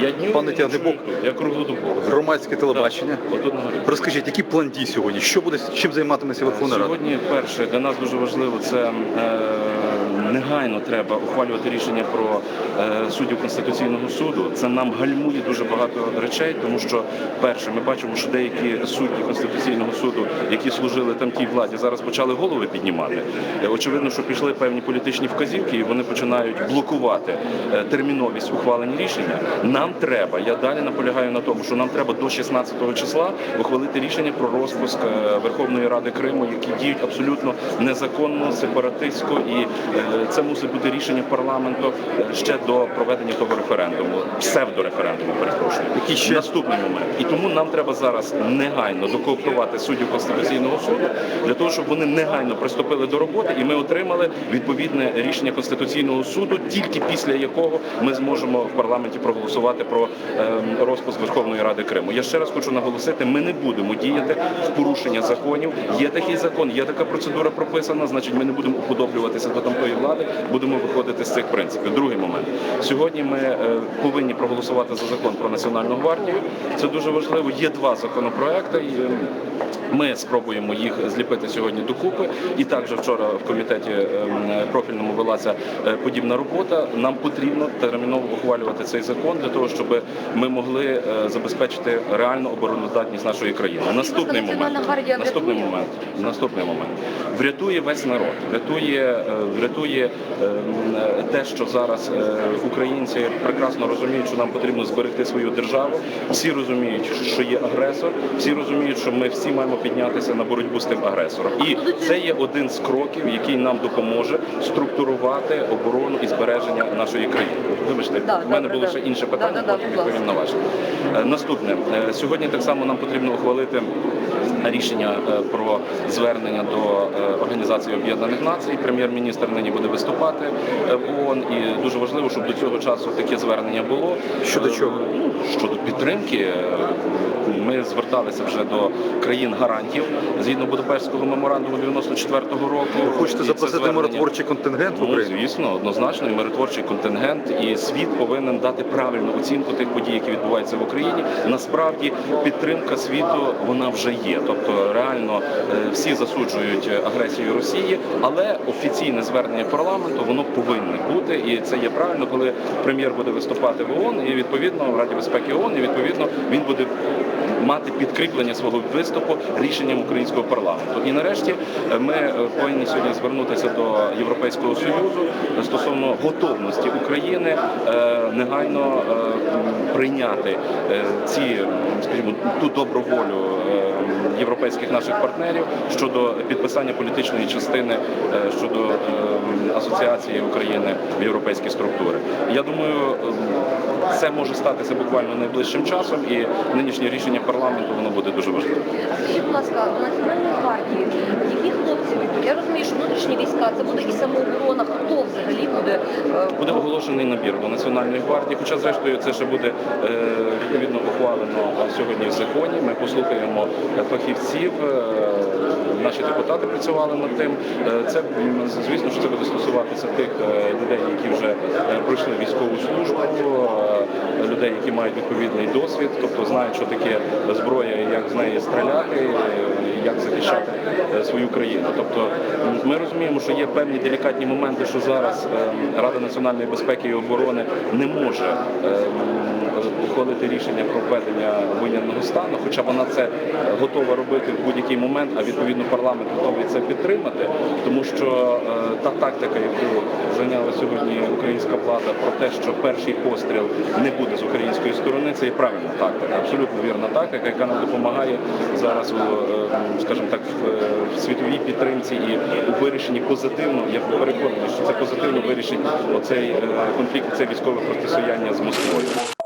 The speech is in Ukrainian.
Я дню Пане не Тягнебок, я круглодобово. Громадське телебачення. Горі. Розкажіть, який план дій сьогодні? Що буде чим займатиметься Верховна Рада? Сьогодні перше для нас дуже важливо це е, негайно треба ухвалювати рішення про е, суддів конституційного суду. Це нам гальмує дуже багато речей, тому що перше, ми бачимо, що деякі судді конституційного суду, які служили там тій владі, зараз почали голови піднімати. Е, Очевидно, що пішли певні політичні вказівки, і вони починають блокувати е, терміновість ухвалення рішення. Нам треба. Я далі наполягаю на тому, що нам треба до 16 числа ухвалити рішення про розпуск е, Верховної Ради Криму, які діють абсолютно незаконно, сепаратистсько, і е, це мусить бути рішення парламенту е, ще до проведення того референдуму, псевдореферендуму, перепрошую. Який ще? Наступний момент. І тому нам треба зараз негайно докооптувати суддів Конституційного суду для того, щоб вони негайно приступили до роботи, і ми отримали відповідне рішення Конституційного суду, тільки після якого ми зможемо в парламенті проголосувати про ем, розпуск Верховної Ради Криму. Я ще раз хочу наголосити: ми не будемо діяти в порушення законів. Є такий закон, є така процедура прописана. Значить, ми не будемо уподоблюватися до тамтої влади, будемо виходити з цих принципів. Другий момент. Сьогодні ми е, повинні проголосувати за закон про національну гвардію. Це дуже важливо. Є два законопроекти. і, е, Ми спробуємо їх зліпити сьогодні докупи. І також вчора в комітеті ем, профільному велася е, подібна робота. Нам потрібно терміново ухвалювати цей закон для того, щоб ми могли е, забезпечити реальну обороноздатність нашої країни. Наступний момент. Наступний момент. Наступний момент. Врятує весь народ. Врятує, е, врятує е, те, що зараз українці прекрасно розуміють, що нам потрібно зберегти свою державу. Всі розуміють, що є агресор. Всі розуміють, що ми всі маємо піднятися на боротьбу з тим агресором. І це є один з кроків, який нам допоможе структурувати оборону і збереження нашої країни. Вибачте, Да, в мене добре, було ще інше питання, да, да. Е, Наступне Е, сьогодні так само нам потрібно ухвалити рішення е, про звернення до е, Організації Об'єднаних Націй. Прем'єр-міністр нині буде виступати е, в ООН, і дуже важливо, щоб до цього часу таке звернення було. Щодо чого? Ну, щодо підтримки. Ми зверталися вже до країн гарантів згідно Будапештського меморандуму 94-го року. Ви хочете запросити звернення- миротворчий контингент в Ну, звісно, однозначно і миротворчий контингент, і світ повинен дати правильну оцінку тих подій, які відбуваються в Україні. Насправді підтримка світу вона вже є. Тобто реально е, всі засуджують агресію Росії, але офіційне звернення парламенту воно повинне бути, і це є правильно, коли прем'єр буде виступати в ООН, і відповідно в Раді безпеки ООН, і відповідно він буде мати підкріплення свого виступу рішенням українського парламенту. І нарешті е, ми е, повинні сьогодні звернутися до Європейського союзу стосовно готовності України негайно прийняти ці, скажімо, ту добру волю європейських наших партнерів щодо підписання політичної частини е, щодо е, асоціації України в європейські структури. Я думаю, ем, це може статися буквально найближчим часом, і нинішнє рішення парламенту воно буде дуже важливим. Скажіть, будь ласка, в Національній гвардії, які хлопці? Я розумію, що внутрішні війська, це буде і самооборона. Буде? е, Буде оголошений набір до Національної гвардії, хоча зрештою це ще буде е, відповідно ухвалено сьогодні в законі. Ми послухаємо фахівців. е, Наші депутати працювали над тим. Це звісно, що це буде стосуватися тих людей, які вже пройшли військову службу, людей, які мають відповідний досвід, тобто знають, що таке зброя, як з неї стріляти, як захищати е, свою країну. Тобто ми розуміємо, що є певні делікатні моменти, що зараз е, Рада національної безпеки і оборони не може е, ухвалити рішення про введення воєнного стану, хоча вона це готова робити в будь-який момент, а відповідно парламент готовий це підтримати, тому що е, та тактика, яку зайняла сьогодні українська влада, про те, що перший постріл не буде з української сторони, це є правильна тактика, абсолютно вірна тактика, яка нам допомагає зараз е, скажімо так, в, е, світовій підтримці і у вирішенні позитивно. Я переконаний, що це позитивно вирішить оцей е, конфлікт, це військове протистояння з Москвою.